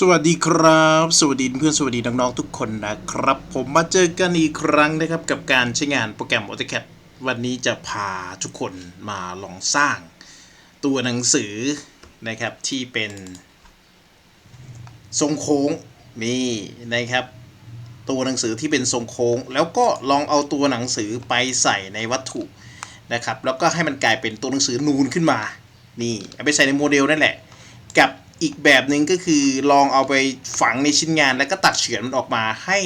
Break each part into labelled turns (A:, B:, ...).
A: สวัสดีครับ สวัสดีเพื่อนสวัสดีน้องๆทุกคนนะครับ ผมมาเจอกันอีกครั้งนะครับ กับการใช้งานโปรแกรม AutoCAD วันนี้จะพาทุกคนมาลองสร้างตัวหนังสือนะครับที่เป็นทรงโค้งนี่นะครับ ตัวหนังสือที่เป็นทรงโค้ง แล้วก็ลองเอาตัวหนังสือไปใส่ในวัตถุนะครับ แล้วก็ให้มันกลายเป็นตัวหนังสือนูนขึ้นมานี่เอาไปใส่ในโมเดลนั่นแหละ อีกแบบหนึ่งก็คือลองเอาไปฝังในชิ้นงานแล้วก็ตัดเฉือนมันออกมาให้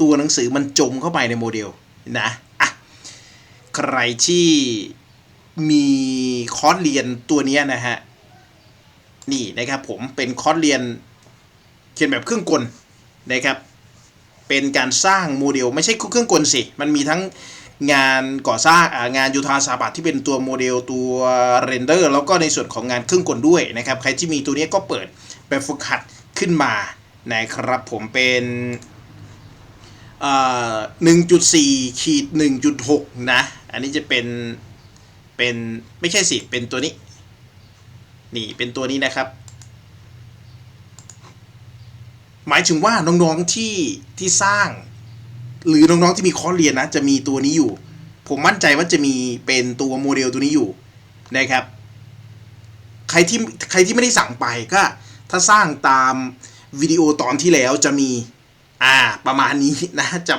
A: ตัวหนังสือมันจมเข้าไปในโมเดลนะอะใครที่มีคอร์สเรียนตัวนี้นะฮะ นี่นะครับผมเป็นคอร์สเรียนเขียนแบบเครื่องกลนะครับ เป็นการสร้างโมเดล ไม่ใช่เครื่องกลสิ มันมีทั้ง งานก่อสร้างงานยูทาสถาปัตย์ที่เป็นตัวโมเดลตัวเรนเดอร์แล้วก็ในส่วนของงานเครื่องกลด้วยนะครับใครที่มีตัวนี้ก็เปิดแบบฝึกหัดขึ้นมานะครับผมเป็นหนึ่งจุดสี่ขีดหนึ่งจุดหกนะ อันนี้จะเป็นเป็นไม่ใช่สิเป็นตัวนี้ นี่เป็นตัวนี้นะครับ หมายถึงว่าน้องๆที่ที่สร้าง หรือน้องๆที่มีคอร์สเรียนนะ จะมีตัวนี้อยู่ ผมมั่นใจว่าจะมีเป็นตัวโมเดลตัวนี้อยู่นะครับ ใครที่ใครที่ไม่ได้สั่งไปก็ ถ้าสร้างตามวิดีโอตอนที่แล้วจะมีอ่าประมาณนี้นะจะ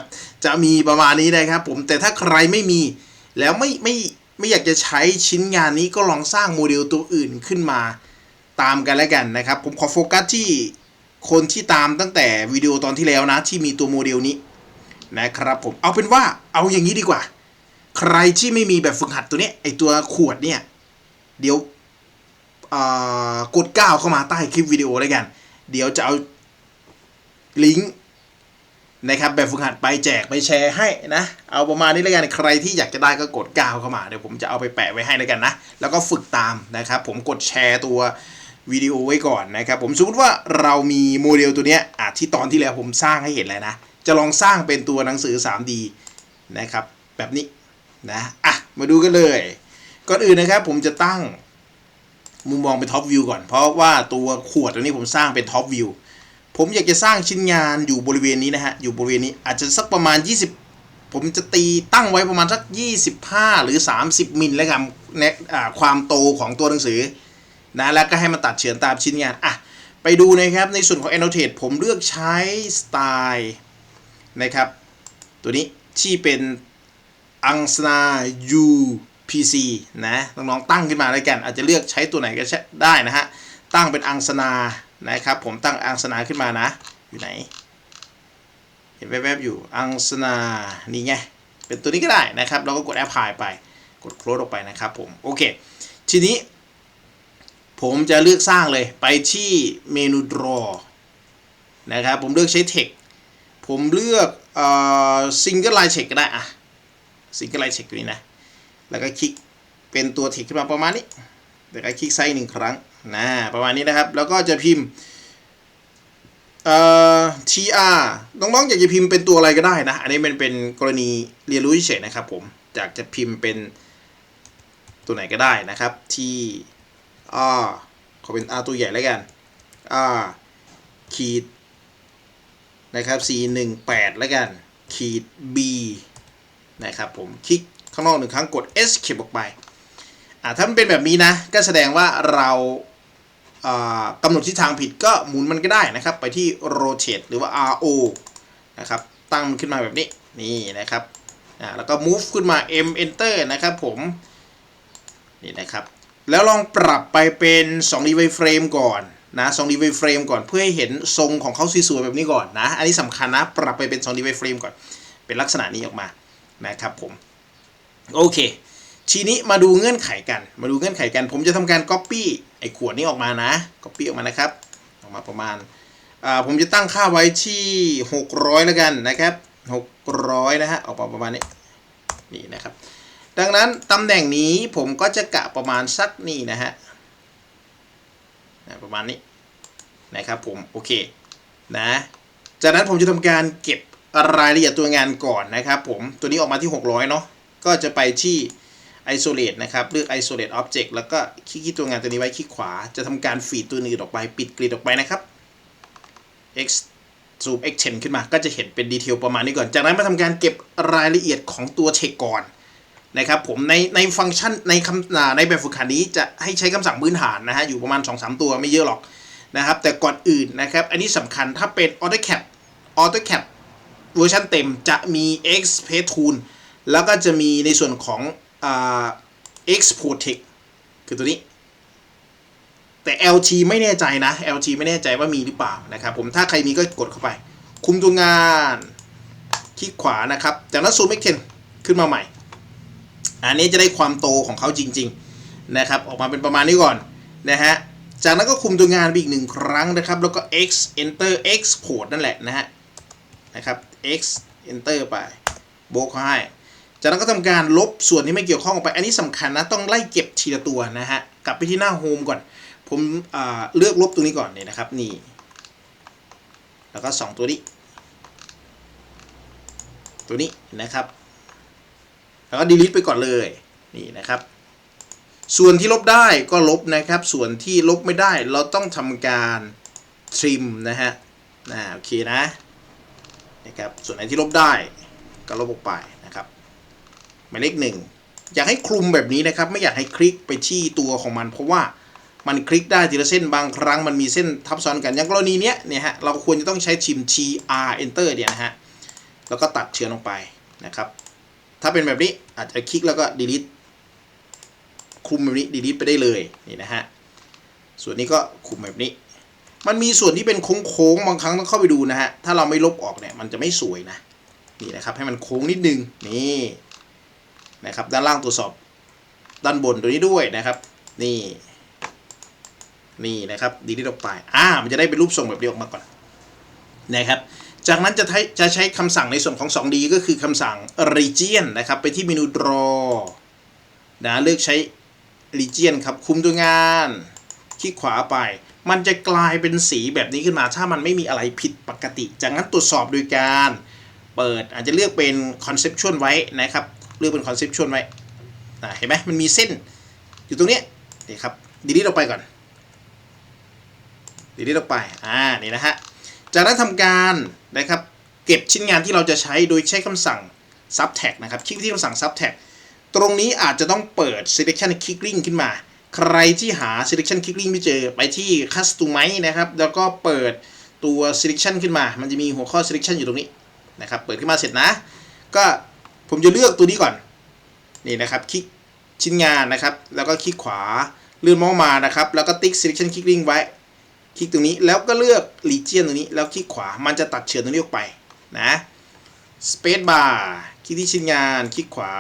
A: จะมีประมาณนี้นะครับ ผมแต่ถ้าใครไม่มีแล้วไม่ไม่ไม่อยากจะใช้ชิ้นงานนี้ก็ลองสร้างโมเดลตัวอื่นขึ้นมาตามกันแล้วกันนะครับ ผมขอโฟกัสที่คนที่ตามตั้งแต่วิดีโอตอนที่แล้วนะ ที่มีตัวโมเดลนี้ นะครับผมเอาเป็นว่าเอาอย่างนี้ดีกว่า ใครที่ไม่มีแบบฝึกหัดตัวนี้ไอตัวขวดเนี่ย เดี๋ยวกดก้าวเข้ามาใต้คลิปวิดีโอแล้วกัน เดี๋ยวจะเอาลิงก์นะครับแบบฝึกหัดไปแจกไปแชร์ให้นะ เอาประมาณนี้แล้วกันใครที่อยากจะได้ก็กดก้าวเข้ามาเดี๋ยวผมจะเอาไปแปะไว้ให้แล้วกันนะ แล้วก็ฝึกตามนะครับ ผมกดแชร์ตัววิดีโอไว้ก่อนนะครับ ผมสมมติว่าเรามีโมเดลตัวเนี้ยอะที่ตอนที่แล้วผมสร้างให้เห็นแล้วนะ จะลองสร้างเป็นตัวหนังสือ 3D นะครับ แบบนี้นะอะมาดูกันเลย ก่อนอื่นนะครับผมจะตั้งมุมมองเป็นท็อปวิวก่อน เพราะว่าตัวขวดตัวนี้ผมสร้างเป็นท็อปวิวผมอยากจะสร้างชิ้นงานอยู่บริเวณนี้นะฮะ อยู่บริเวณนี้อาจจะสักประมาณ 20 ผมจะตีตั้งไว้ประมาณสัก 25 หรือ 30 มิลแล้วกันในความโตของตัวหนังสือนะแล้วก็ให้มันตัดเฉือนตามชิ้นงานอะไปดูนะครับในส่วนของ annotate ผมเลือกใช้สไตล์ นะครับ ตัวนี้ที่เป็นอังสนา UPC นะ น้องๆตั้งขึ้นมาแล้วกัน อาจจะเลือกใช้ตัวไหนก็ได้นะฮะ ตั้งเป็นอังสนานะครับ ผมตั้งอังสนาขึ้นมานะ อยู่ไหน เห็นแวบๆอยู่ อังสนา นี่ไง เป็นตัวนี้ก็ได้นะครับ เราก็กดแอปพลายไป กดโคลดออกไปนะครับผม โอเค ทีนี้ ผมจะเลือกสร้างเลย ไปที่เมนู draw นะครับ ผมเลือกใช้ text ผมเลือกเอ่อ single line text ก็ได้อะ single line text ตัวนี้นะ แล้วก็คลิกเป็นตัว text ขึ้นมาประมาณนี้แล้วก็คลิกไซส์หนึ่งครั้งนะประมาณนี้นะครับ แล้วก็จะพิมพ์เอ่อ tr น้องๆอยากจะพิมพ์เป็นตัวอะไรก็ได้นะ อันนี้มันเป็นกรณีเรียนรู้เฉยๆนะครับผมอยากจะพิมพ์เป็นตัวไหนก็ได้นะครับที่อ่าขอเป็น r ตัวใหญ่แล้วกัน r ขีด นะครับ c 1 8 แล้วกันขีด b นะครับผมคลิกข้างนอกหนึ่งครั้งกด escape ออกไปอ่าถ้ามันเป็นแบบนี้นะ ก็แสดงว่าเรากำหนดทิศทางผิดก็หมุนมันก็ได้นะครับ ไปที่ rotate หรือว่า RO นะครับ ตั้งมันขึ้นมาแบบนี้ นี่นะครับอ่าแล้วก็ move ขึ้นมา M enter นะครับผม นี่นะครับ แล้วลองปรับไปเป็น2 d v frame ก่อน นะ2 d v frame ก่อนเพื่อให้เห็นทรงของเขาสวยๆแบบนี้ก่อนนะ อันนี้สำคัญนะ ปรับไปเป็น2 d v frame ก่อน เป็นลักษณะนี้ออกมานะครับผม โอเค ทีนี้มาดูเงื่อนไขกัน มาดูเงื่อนไขกัน ผมจะทำการ Copy ไอ้ขวดนี้ออกมานะ Copy ออกมานะครับ ออกมาประมาณอ่าผมจะตั้งค่าไว้ที่ 600 แล้วกันนะครับ 600 นะฮะ ออกมาประมาณนี้ นี่นะครับ ดังนั้นตำแหน่งนี้ผมก็จะกะประมาณสักนี่นะฮะประมาณนี้ นะครับผมโอเคนะจากนั้นผมจะทำการเก็บรายละเอียดตัวงานก่อนนะครับผมตัวนี้ออกมาที่ 600 เนาะก็จะไปที่ isolate นะครับ เลือก isolate object แล้วก็คลิกที่ตัวงานตัวนี้ไว้คลิกขวา จะทำการฟีดตัวอื่นออกไป ปิดกริดออกไปนะครับ x ซูม x 10ขึ้นมา ก็จะเห็นเป็นดีเทลประมาณนี้ก่อน จากนั้นมาทำการเก็บรายละเอียดของตัวเทคก่อนนะครับผมในในฟังก์ชันในคำในแบบฝึกหัดนี้จะให้ใช้คำสั่งพื้นฐานนะฮะ อยู่ประมาณ 2-3 ตัวไม่เยอะหรอก นะครับ แต่ก่อนอื่นนะครับ อันนี้สำคัญถ้าเป็น AutoCAD AutoCAD เวอร์ชันเต็มจะมี Express Tool แล้วก็จะมีในส่วนของอ่า Export Text คือตัวนี้ แต่ LT ไม่แน่ใจนะ LT ไม่แน่ใจว่ามีหรือเปล่านะครับ ผมถ้าใครมีก็กดเข้าไป คุมตัวงานคลิกขวานะครับ จากนั้นซูม X10 ขึ้นมาใหม่ อันนี้จะได้ความโตของเขาจริง ๆ นะครับ ออกมาเป็นประมาณนี้ก่อนนะฮะ จากนั้นก็คุมตัวงานไปอีกหนึ่งครั้งนะครับ แล้วก็ X Enter Export นั่นแหละนะฮะนะครับ X Enter ไปโบกเขาให้ จากนั้นก็ทำการลบส่วนที่ไม่เกี่ยวข้องออกไป อันนี้สำคัญนะ ต้องไล่เก็บทีละตัวนะฮะ กลับไปที่หน้าโฮมก่อน ผมเลือกลบตรงนี้ก่อนเนี่ยนะครับ นี่ แล้วก็ 2 ตัวนี้ ตัวนี้นะครับ แล้วก็ delete ไปก่อนเลย นี่นะครับ ส่วนที่ลบได้ก็ลบนะครับ ส่วนที่ลบไม่ได้เราต้องทำการ trim นะฮะนะโอเคนะนะครับส่วนไหนที่ลบได้ก็ลบออกไปนะครับหมายเลขหนึ่งอยากให้คลุมแบบนี้นะครับ ไม่อยากให้คลิกไปที่ตัวของมัน เพราะว่ามันคลิกได้ทีละเส้นบางครั้งมันมีเส้นทับซ้อนกันอย่างกรณีเนี้ยเนี่ยฮะเราควรจะต้องใช้ชิม tr enter เนี่ยนะฮะแล้วก็ตัดเชื้อลงไปนะครับ ถ้าเป็นแบบนี้อาจจะคลิกแล้วก็ delete คุมแบบนี้ delete ไปได้เลยนี่นะฮะส่วนนี้ก็คุมแบบนี้ มันมีส่วนที่เป็นโค้งๆบางครั้งต้องเข้าไปดูนะฮะถ้าเราไม่ลบออกเนี่ยมันจะไม่สวยนะนี่นะครับให้มันโค้งนิดนึงนี่นะครับด้านล่างตรวจสอบด้านบนตัวนี้ด้วยนะครับ นี่นี่นะครับดีที่ออกไปอ่ามันจะได้เป็นรูปทรงแบบนี้ออกมาก่อนนะครับจากนั้นจะใช้จะใช้คำสั่งในส่วนของ 2D ก็คือคำสั่ง region นะครับ ไปที่เมนู draw นะเลือกใช้ region ครับคุมตัวงานคลิกขวาไป มันจะกลายเป็นสีแบบนี้ขึ้นมา ถ้ามันไม่มีอะไรผิดปกติ จากนั้นตรวจสอบโดยการเปิดอาจจะเลือกเป็น conceptual ไว้นะครับ เลือกเป็น conceptual ไว้เห็นไหมมันมีเส้นอยู่ตรงนี้นี่ครับ delete ออกไปก่อน delete ออกไปอ่านี่นะฮะจากนั้นทำการนะครับเก็บชิ้นงานที่เราจะใช้โดยใช้คำสั่ง subtract นะครับคลิกที่คำสั่ง subtract ตรงนี้อาจจะต้องเปิด selection clicking ขึ้นมา ใครที่หา selection clicking ไม่เจอไปที่ customize นะครับ แล้วก็เปิดตัว selection ขึ้นมา มันจะมีหัวข้อ selection อยู่ตรงนี้นะครับ เปิดขึ้นมาเสร็จนะ ก็ผมจะเลือกตัวนี้ก่อน นี่นะครับ คลิกชิ้นงานนะครับ แล้วก็คลิกขวาเลื่อนมาส์มานะครับ แล้วก็ติ๊ก selection clicking ไว้ คลิกตรงนี้ แล้วก็เลือก region ตรงนี้ แล้วคลิกขวา มันจะตัดเฉือนตรงนี้ออกไปนะ space bar คลิกที่ชิ้นงาน คลิกขวา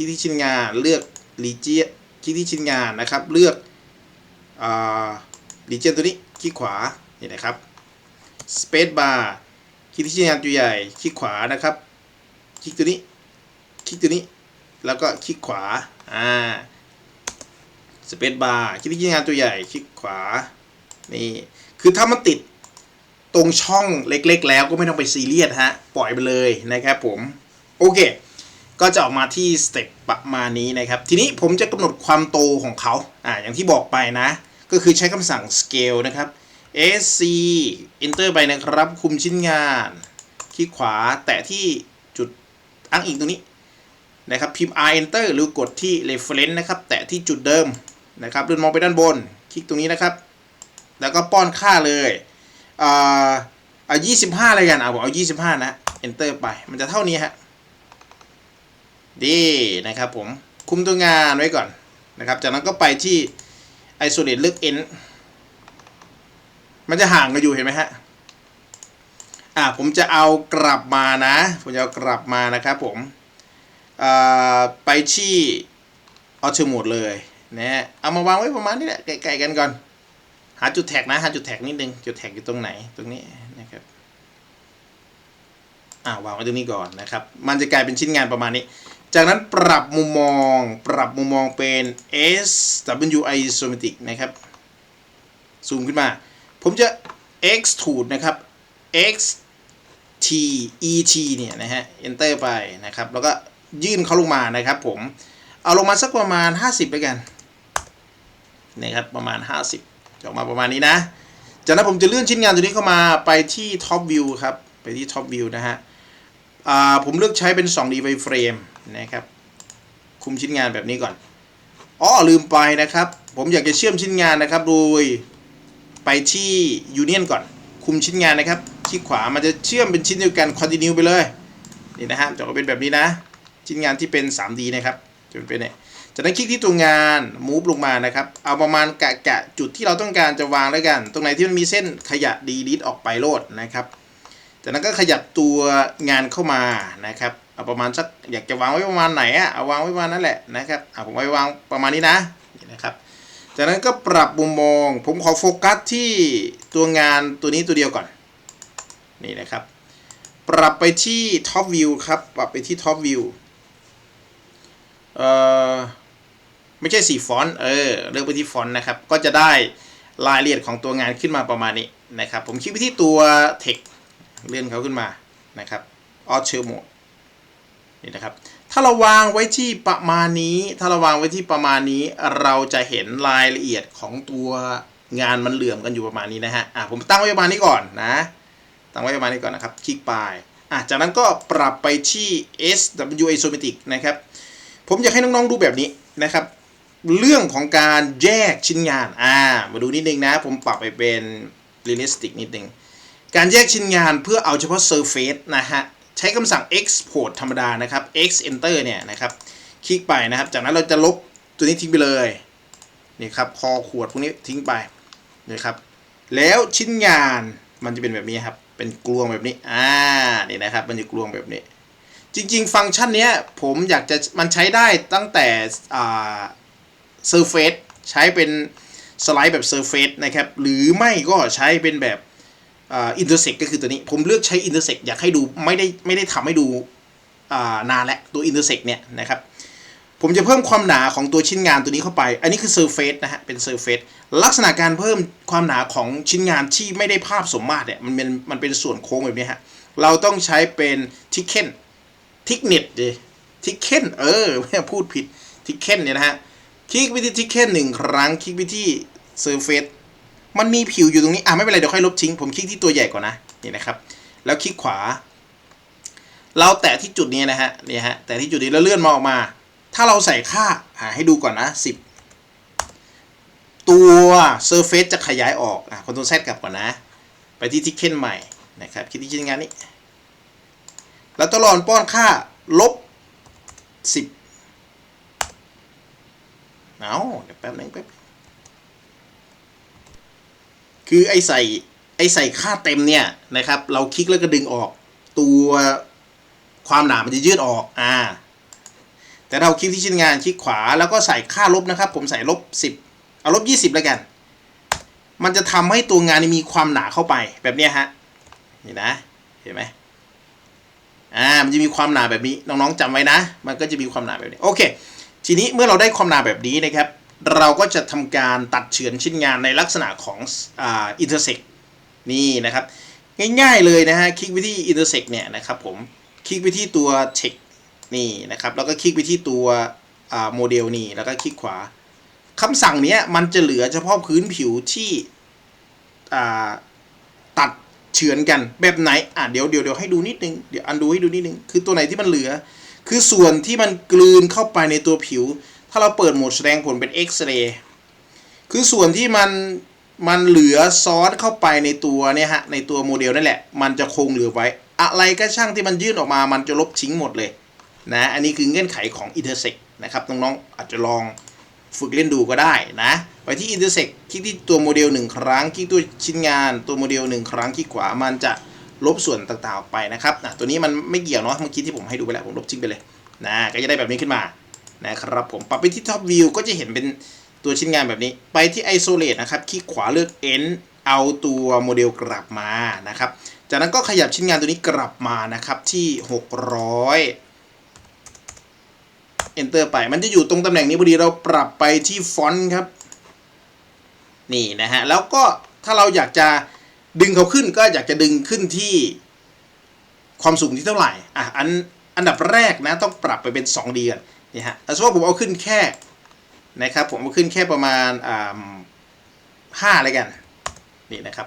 A: คลิกที่ชิ้นงานเลือก region คลิกที่ชิ้นงานนะครับ เลือกอ่า region ตัวนี้คลิกขวานี่นะครับ space bar คลิกที่ชิ้นงานตัวใหญ่คลิกขวานะครับ คลิกตัวนี้ คลิกตัวนี้ แล้วก็คลิกขวาอ่า space bar คลิกที่ชิ้นงานตัวใหญ่คลิกขวานี่คือถ้ามันติดตรงช่องเล็กๆ แล้วก็ไม่ต้องไปซีเรียสฮะ ปล่อยไปเลยนะครับผม โอเค ก็จะออกมาที่สเต็ปประมาณนี้นะครับ ทีนี้ผมจะกำหนดความโตของเขาอ่าอย่างที่บอกไปนะ ก็คือใช้คำสั่ง scale นะครับ sc enter ไปนะครับ คุมชิ้นงานคลิกขวาแตะที่จุดอ้างอิงตรงนี้นะครับพิมพ์ r enter หรือกดที่ reference นะครับ แตะที่จุดเดิมนะครับเลื่อนมองไปด้านบน คลิกตรงนี้นะครับ แล้วก็ป้อนค่าเลยอ่าเอายี่สิบห้าเลยกันเอาผมเอายี่สิบห้านะ enter ไปมันจะเท่านี้ฮะ ดีนะครับผมคุมตัวงานไว้ก่อนนะครับ จากนั้นก็ไปที่ isolate เลือก n มันจะห่างกันอยู่เห็นไหมฮะอ่าผมจะเอากลับมานะ ผมจะเอากลับมานะครับผมอ่าไปที่ auto mode เลยนะเอามาวางไว้ประมาณนี้แหละไกลๆกันก่อน หาจุดแท็กนะหาจุดแท็กนิดนึงจุดแท็กอยู่ตรงไหนตรงนี้นะครับอ่าวางไว้ตรงนี้ก่อนนะครับ มันจะกลายเป็นชิ้นงานประมาณนี้ จากนั้นปรับมุมมอง ปรับมุมมองเป็น S W I isometric นะครับ ซูมขึ้นมา ผมจะ extrude นะครับ X T E T เนี่ยนะฮะ enter ไปนะครับ แล้วก็ยื่นเขาลงมานะครับผม เอาลงมาสักประมาณ 50แล้วกัน นะครับ ประมาณ 50จะออกมาประมาณนี้นะ จากนั้นผมจะเลื่อนชิ้นงานตัวนี้เข้ามาไปที่ Top View ครับ ไปที่ Top View นะฮะผมเลือกใช้เป็น 2D Frame นะครับ คุมชิ้นงานแบบนี้ก่อนอ๋อลืมไปนะครับ ผมอยากจะเชื่อมชิ้นงานนะครับ โดยไปที่ Union ก่อน คุมชิ้นงานนะครับคลิกขวามันจะเชื่อมเป็นชิ้นเดียวกัน Continue ไปเลยนี่นะฮะจะเป็นแบบนี้นะ ชิ้นงานที่เป็น 3D นะครับจะเป็นเนี่ยจากนั้นคลิกที่ตัวงาน move ลงมานะครับ เอาประมาณกะกะจุดที่เราต้องการจะวางแล้วกัน ตรงไหนที่มันมีเส้นขยะ delete ออกไปโลดนะครับ จากนั้นก็ขยับตัวงานเข้ามานะครับ เอาประมาณสักอยากจะวางไว้ประมาณไหนอะเอาวางไว้ประมาณนั้นแหละนะครับเอาผมไว้วางประมาณนี้นะนะครับจากนั้นก็ปรับมุมมอง ผมขอโฟกัสที่ตัวงานตัวนี้ตัวเดียวก่อนนี่นะครับ ปรับไปที่ Top View ครับปรับไปที่ Top View เอ่อไม่ใช่สีฟอนต์เออเลือกไปที่ฟอนต์นะครับ ก็จะได้รายละเอียดของตัวงานขึ้นมาประมาณนี้นะครับ ผมคลิกไปที่ตัว text เลื่อนเขาขึ้นมานะครับ auto mode นี่นะครับ ถ้าเราวางไว้ที่ประมาณนี้ ถ้าเราวางไว้ที่ประมาณนี้ เราจะเห็นรายละเอียดของตัวงานมันเหลื่อมกันอยู่ประมาณนี้นะฮะ อะผมตั้งไว้ประมาณนี้ก่อนนะ ตั้งไว้ประมาณนี้ก่อนนะครับ คลิกไป อะจากนั้นก็ปรับไปที่ SW Isometric นะครับ ผมอยากให้น้องๆดูแบบนี้นะครับ เรื่องของการแยกชิ้นงาน อ่า มาดูนิดนึงนะ ผมปรับไปเป็น realistic นิดนึง การแยกชิ้นงานเพื่อเอาเฉพาะ surface นะฮะ ใช้คำสั่ง export ธรรมดานะครับ x enter เนี่ยนะครับคลิกไปนะครับ จากนั้นเราจะลบตัวนี้ทิ้งไปเลยนี่ครับคอขวดพวกนี้ทิ้งไปนี่ครับแล้วชิ้นงานมันจะเป็นแบบนี้ครับเป็นกลวงแบบนี้อ่านี่นะครับ มันจะกลวงแบบนี้ จริง ๆ ฟังก์ชันเนี้ยผมอยากจะมันใช้ได้ตั้งแต่อ่า Surface ใช้เป็นสไลด์แบบ Surface นะครับหรือไม่ก็ใช้เป็นแบบ อ่า Intersect ก็คือตัวนี้ ผมเลือกใช้ Intersect อยากให้ดูไม่ได้ไม่ได้ทำให้ดูอ่านานและตัว Intersect เนี่ยนะครับผมจะเพิ่มความหนาของตัวชิ้นงานตัวนี้เข้าไป อันนี้คือ Surface นะฮะ เป็น Surface ลักษณะการเพิ่มความหนาของชิ้นงานที่ไม่ได้ภาพสมมาตรเนี่ยมันเป็นมันเป็นส่วนโค้งแบบนี้ฮะ เราต้องใช้เป็น Thicken ทิกเน็ตดิทิกเคนเออไม่พูดผิดทิกเคนเนี่ยนะฮะ คลิกไปที่ทิกเคนหนึ่งครั้ง คลิกไปที่เซอร์เฟซ มันมีผิวอยู่ตรงนี้ อะไม่เป็นไรเดี๋ยวค่อยลบทิ้ง ผมคลิกที่ตัวใหญ่ก่อนนะ นี่นะครับ แล้วคลิกขวา เราแตะที่จุดนี้นะฮะ นี่ฮะ แตะที่จุดนี้แล้วเลื่อนมาออกมา ถ้าเราใส่ค่าอ่าให้ดูก่อนนะสิบตัวเซอร์เฟซจะขยายออก อะคอนโทรลแซกลับก่อนนะ ไปที่ทิกเคนใหม่นะครับ คลิกที่ชิ้นงานนี้ แล้วตลอดป้อนค่าลบสิบเอาเดี๋ยวแป๊บนึงแป๊บ คือไอใส่ไอใส่ค่าเต็มเนี่ยนะครับ เราคลิกแล้วก็ดึงออกตัวความหนามันจะยืดออกอ่าแต่เราคลิกที่ชิ้นงานคลิกขวาแล้วก็ใส่ค่าลบนะครับ ผมใส่ลบสิบเอาลบยี่สิบแล้วกัน มันจะทำให้ตัวงานมีความหนาเข้าไปแบบนี้ฮะนี่นะเห็นไหมอ่ามันจะมีความหนาแบบนี้น้องๆจำไว้นะ มันก็จะมีความหนาแบบนี้โอเค ทีนี้เมื่อเราได้ความหนาแบบนี้นะครับ เราก็จะทำการตัดเฉือนชิ้นงานในลักษณะของอ่า intersect นี่นะครับ ง่ายๆเลยนะฮะคลิกไปที่ intersect เนี่ยนะครับผมคลิกไปที่ตัว check นี่นะครับแล้วก็คลิกไปที่ตัวอ่าโมเดลนี่แล้วก็คลิกขวาคำสั่งนี้มันจะเหลือเฉพาะพื้นผิวที่อ่าตัดเฉือนกันแบบไหนอะเดี๋ยวเดี๋ยวเดี๋ยวให้ดูนิดนึงเดี๋ยวอันดูให้ดูนิดนึงคือตัวไหนที่มันเหลือ คือส่วนที่มันกลืนเข้าไปในตัวผิว ถ้าเราเปิดโหมดแสดงผลเป็นเอ็กซเรย์คือส่วนที่มันมันเหลือซ้อนเข้าไปในตัวเนี่ยฮะในตัวโมเดลนั่นแหละ มันจะคงเหลือไว้ อะไรก็ช่างที่มันยื่นออกมามันจะลบทิ้งหมดเลยนะอันนี้คือเงื่อนไขของ intersect นะครับน้องๆอาจจะลองฝึกเล่นดูก็ได้นะไปที่ intersect คลิกที่ตัวโมเดลหนึ่งครั้งคลิกตัวชิ้นงานตัวโมเดลหนึ่งครั้งคลิกขวามันจะลบส่วนต่างๆออกไปนะครับนะตัวนี้มันไม่เกี่ยวเนาะเมื่อกี้ที่ผมให้ดูไปแล้วผมลบทิ้งไปเลยนะก็จะได้แบบนี้ขึ้นมา นะครับผมปรับไปที่ top view ก็จะเห็นเป็นตัวชิ้นงานแบบนี้ ไปที่ isolate นะครับคลิกขวาเลือก end เอาตัวโมเดลกลับมานะครับ จากนั้นก็ขยับชิ้นงานตัวนี้กลับมานะครับที่ 600 enter ไป มันจะอยู่ตรงตำแหน่งนี้พอดีเราปรับไปที่ฟอนต์ครับ นี่นะฮะ แล้วก็ถ้าเราอยากจะดึงเขาขึ้นก็อยากจะดึงขึ้นที่ความสูงที่เท่าไหร่ อะ อันอันดับแรกนะต้องปรับไปเป็น 2D ก่อน นี่ฮะแต่สมมติว่าผมเอาขึ้นแค่นะครับ ผมเอาขึ้นแค่ประมาณอ่าห้าอะไรกัน นี่นะครับ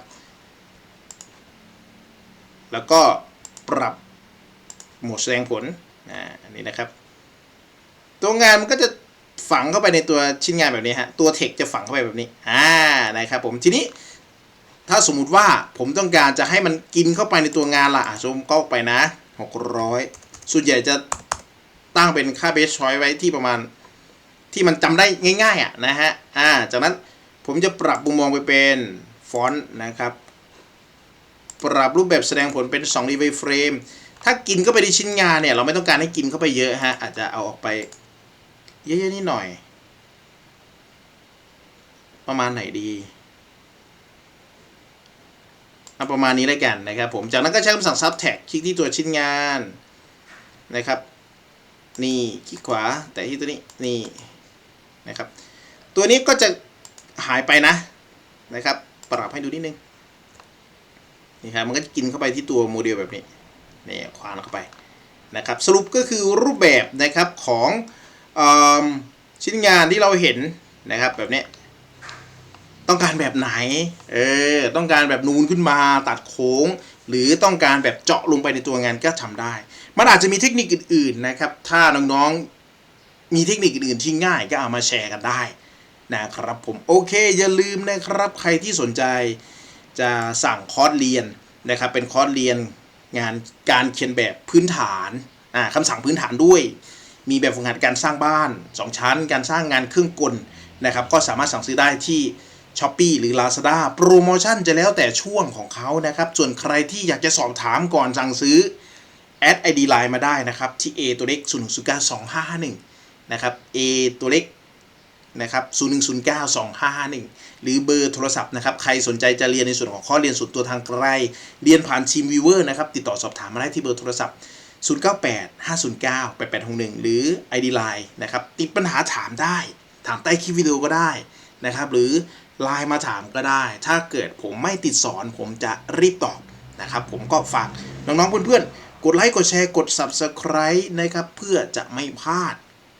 A: แล้วก็ปรับโหมดแสดงผลอ่าอันนี้นะครับ ตัวงานมันก็จะฝังเข้าไปในตัวชิ้นงานแบบนี้ฮะ ตัวเทคจะฝังเข้าไปแบบนี้ อ่า นะครับผม ทีนี้ถ้าสมมุติว่าผมต้องการจะให้มันกินเข้าไปในตัวงานละ่ะชมก็ไปนะ 600 ส่วนใหญ่จะ ตั้งเป็นค่าเบสชอยไว้ที่ประมาณที่มันจำได้ง่ายๆอะนะฮะ อ่า จากนั้นผมจะปรับมุมมองไปเป็นฟอนต์นะครับ ปรับรูปแบบแสดงผลเป็น2 d e v i c e frame ถ้ากินเข้าไปในชิ้นงานเนี่ย เราไม่ต้องการให้กินเข้าไปเยอะฮะ อาจจะเอาออกไป เยอะๆนิดหน่อย ประมาณไหนดีเอาประมาณนี้แล้วกันนะครับผม จากนั้นก็ใช้คำสั่ง subtag คลิกที่ตัวชิ้นงานนะครับ นี่คลิกขวาแต่ที่ตัวนี้นี่นะครับ ตัวนี้ก็จะหายไปนะนะครับ ปรับให้ดูนิดนึงนี่ครับมันก็จะกินเข้าไปที่ตัวโมเดลแบบนี้นี่คว้านเข้าไปนะครับ สรุปก็คือรูปแบบนะครับของอชิ้นงานที่เราเห็นนะครับแบบนี้ต้องการแบบไหน เออ ต้องการแบบนูนขึ้นมาตัดโค้ง หรือต้องการแบบเจาะลงไปในตัวงานก็ทำได้ มันอาจจะมีเทคนิคอื่น ๆนะครับ ถ้าน้องๆมีเทคนิคอื่นๆที่ง่ายก็เอามาแชร์กันได้นะครับผมโอเคอย่าลืมนะครับใครที่สนใจจะสั่งคอร์สเรียนนะครับ เป็นคอร์สเรียนงานการเขียนแบบพื้นฐานอ่าคำสั่งพื้นฐานด้วย มีแบบฝึกหัดการสร้างบ้าน 2 ชั้น การสร้างงานเครื่องกลนะครับ ก็สามารถสั่งซื้อได้ที่ s h อ p e e หรือ Lazada โปรโมชั่นจะแล้วแต่ช่วงของเขานะครับ ส่วนใครที่อยากจะสอบถามก่อนสั่งซื้อ แอด ID Line มาได้นะครับ ที่ A ตัวเล็ก 0 1 0 9 2 5 5 1 นะครับ A ตัวเล็กนะครับ0 1 0 9 2 5 5 1 หรือเบอร์โทรศัพท์นะครับ ใครสนใจจะเรียนในส่วนของข้อเรียนส่วนตัวทางไกล เรียนผ่านทีมวีเวอร์นะครับ ติดต่อสอบถามมาได้ที่เบอร์โทรศัพท์ 098 509 8861 หรือ ID Line นะครับ ติดปัญหาถามได้ ถามใต้คลิปวิดีโอก็ได้นะครับ หรือไลน์มาถามก็ได้ ถ้าเกิดผมไม่ติดสอนผมจะรีบตอบนะครับ ผมก็ฝากน้องๆเพื่อนๆ กดไลค์กดแชร์กด Subscribe นะครับเพื่อจะไม่พลาด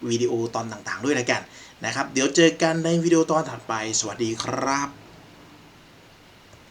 A: วิดีโอตอนต่างๆ ด้วยนะกันนะครับ เดี๋ยวเจอกันในวิดีโอตอนถัดไป สวัสดีครับ